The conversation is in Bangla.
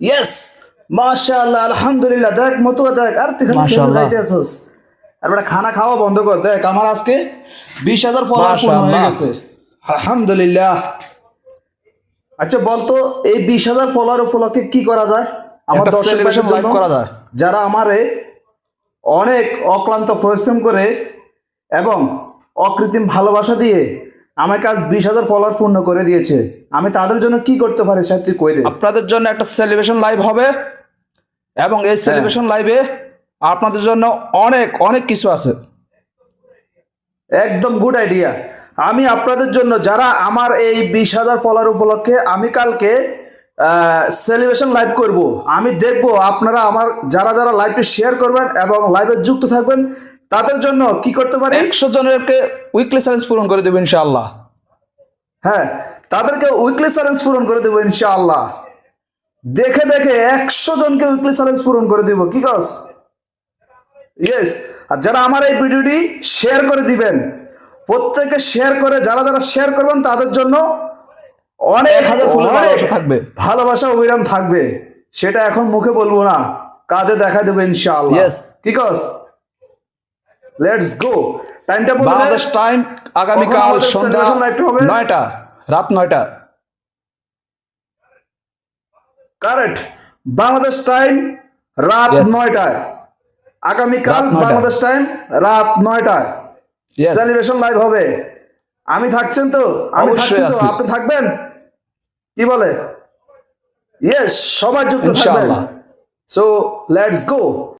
ইয়েস মাশাআল্লাহ আলহামদুলিল্লাহ দেখ মতো দেখ আর তুই। আর বেটা খানা খাওয়া বন্ধ কর দেখ আমার আজকে বিশ হাজার ফলোয়ার পূর্ণ হয়ে গেছে। আলহামদুলিল্লাহ। আচ্ছা বলতো এই বিশ হাজার ফলোয়ার উপলক্ষে কি করা যায়? আমার দর্শক করা যায়। যারা আমারে অনেক অক্লান্ত পরিশ্রম করে এবং অকৃত্রিম ভালোবাসা দিয়ে আমাকে কাজ বিশ হাজার ফলোয়ার পূর্ণ করে দিয়েছে। আমি তাদের জন্য কি করতে পারি স্যার তুই কই দে আপনাদের জন্য একটা সেলিব্রেশন লাইভ হবে এবং এই সেলিব্রেশন লাইভে আপনাদের জন্য অনেক অনেক কিছু আছে। একদম গুড আইডিয়া আমি আপনাদের জন্য যারা আমার এই বিশ হাজার ফলোয়ার উপলক্ষে আমি কালকে সেলিব্রেশন লাইভ করব আমি দেখব আপনারা আমার যারা যারা লাইভটি শেয়ার করবেন এবং লাইভে যুক্ত থাকবেন তাদের জন্য কি করতে পারি? একশো জনেরকে উইকলি চ্যালেঞ্জ পূরণ করে দেবো ইনশাআল্লাহ। হ্যাঁ তাদেরকে উইকলি চ্যালেঞ্জ পূরণ করে দেবো ইনশাআল্লাহ। দেখে দেখে একশো জনকে উইকলি চ্যালেঞ্জ পূরণ করে দিব কি কস? ইয়েস আর যারা আমার এই ভিডিওটি শেয়ার করে দিবেন প্রত্যেকে শেয়ার করে যারা যারা শেয়ার করবেন তাদের জন্য অনেক থাকবে। ভালোবাসা অবিরাম থাকবে। সেটা এখন মুখে বলব না কাজে দেখা দেবো ইনশাআল্লাহ. কি কস? লেটস গো টাইমটা বলে। বাংলাদেশ টাইম আগামীকাল আমাদের সন্ধ্যা celebration হবে? নয়টা রাত নয়টা। কারেক্ট বাংলাদেশ টাইম রাত Yes. নয়টায় আগামীকাল রাত বাংলাদেশ টাইম রাত নয়টায়. সেলিব্রেশন লাইভ হবে। আমি থাকছেন তো? আমি থাকছি তো? আপনি থাকবেন? কি বলে? ইয়েস সবাই যুক্ত থাকবেন। So let's go